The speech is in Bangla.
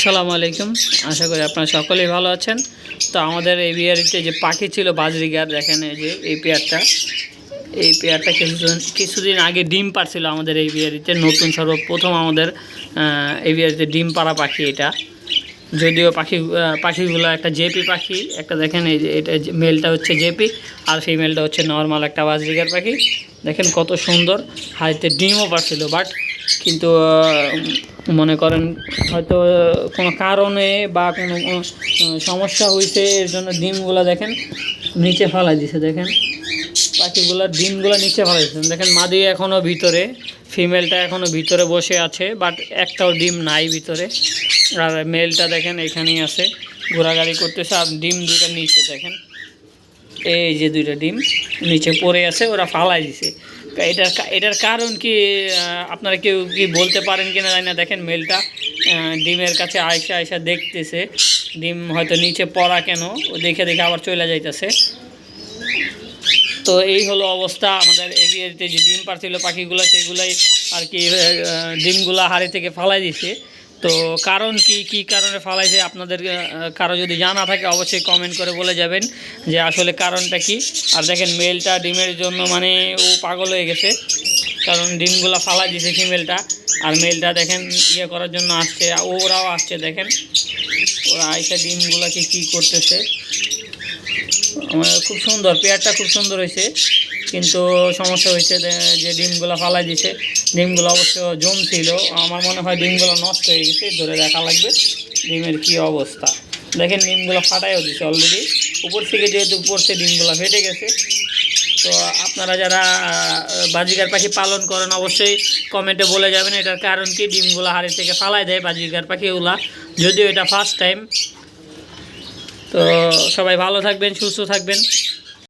আসসালামু আলাইকুম। আশা করি আপনারা সকলেই ভালো আছেন। তো আমাদের এই বিয়ারিতে যে পাখি ছিল বাজরিগার, দেখেন এই যে, এই পেয়ারটা। এই পেয়ারটা কিছুদিন কিছুদিন আগে ডিম পারছিল আমাদের এই বিয়ারিতে নতুন সর্বপ্রথম আমাদের এই বিয়ারিতে ডিম পাড়া পাখি এটা। যদিও পাখি পাখিগুলো একটা জেপি পাখি, একটা দেখেন এই যে, এটা মেলটা হচ্ছে জেপি, আর ফিমেলটা হচ্ছে নর্মাল একটা বাজরিগার পাখি। দেখেন কত সুন্দর, হাইতে ডিমও পারছিল বাট কিন্তু মনে করেন হয়তো কোনো কারণে বা কোনো সমস্যা হয়েছে এর জন্য ডিমগুলো দেখেন নিচে ফেলা দিছে, দেখেন। পাখিগুলোর ডিমগুলো নিচে ফেলা দিচ্ছে দেখেন মাদি এখনও ভিতরে, ফিমেলটা এখনও ভিতরে বসে আছে, বাট একটাও ডিম নাই ভিতরে। আর মেলটা দেখেন এখানেই আছে, ঘোরাঘুরি করতেছে, আর ডিম দুটো নিচে, দেখেন। এই যে দুইটা ডিম নিচে পড়ে আছে, ওরা ফালাই দিছে। কা- এটার এটার কারণ কি আপনারা কেউ কি বলতে পারেন কিনা জানি না, দেখেন মেলটা ডিমের কাছে আয়সা আয়সা দেখতেছে। ডিম হয়তো নিচে পড়া কেন, ও দেখে দেখে আবার চলে যাইতেছে। তো এই হলো অবস্থা আমাদের এরিয়াতে, যে ডিম পারছিল পাখিগুলো, সেগুলাই আর কি ডিমগুলো হাড়ি থেকে ফালাই দিছে। তো কারণ কি কি কারণে ফালাইছে আপনাদের কারও যদি জানা থাকে অবশ্যই কমেন্ট করে বলে যাবেন যে আসলে কারণটা কি। আর দেখেন মেলটা ডিমের জন্য মানে ও পাগল হয়ে গেছে, কারণ ডিমগুলো ফালাই দিছে ফিমেলটা আর মেলটা দেখেন ইয়ে করার জন্য আসছে ওরাও আসছে দেখেন। ওরা আইসা ডিমগুলোকে কী করতেছে। খুব সুন্দর, পেয়ারটা খুব সুন্দর হয়েছে। কিন্তু সমস্যা হয়েছে যে- ডিমগুলো ফালাই দিছে, ডিমগুলো অবশ্য জমছিল। আমার মনে হয় ডিমগুলো নষ্ট হয়ে গেছে, ধরে দেখা লাগবে ডিমের কি অবস্থা। দেখেন ডিমগুলো ফাটাইও দিছে অলরেডি উপর থেকে যেহেতু পড়ছে, ডিমগুলো ফেটে গেছে। তো আপনারা যারা বাজিকার পাখি পালন করেন, অবশ্যই কমেন্টে বলে যাবেন এটার কারণ কি, ডিমগুলো হাড়ি থেকে ফালাই দেয় বাজিকার পাখিগুলা। যদিও এটা ফার্স্ট টাইম তো সবাই ভালো থাকবেন, সুস্থ থাকবেন।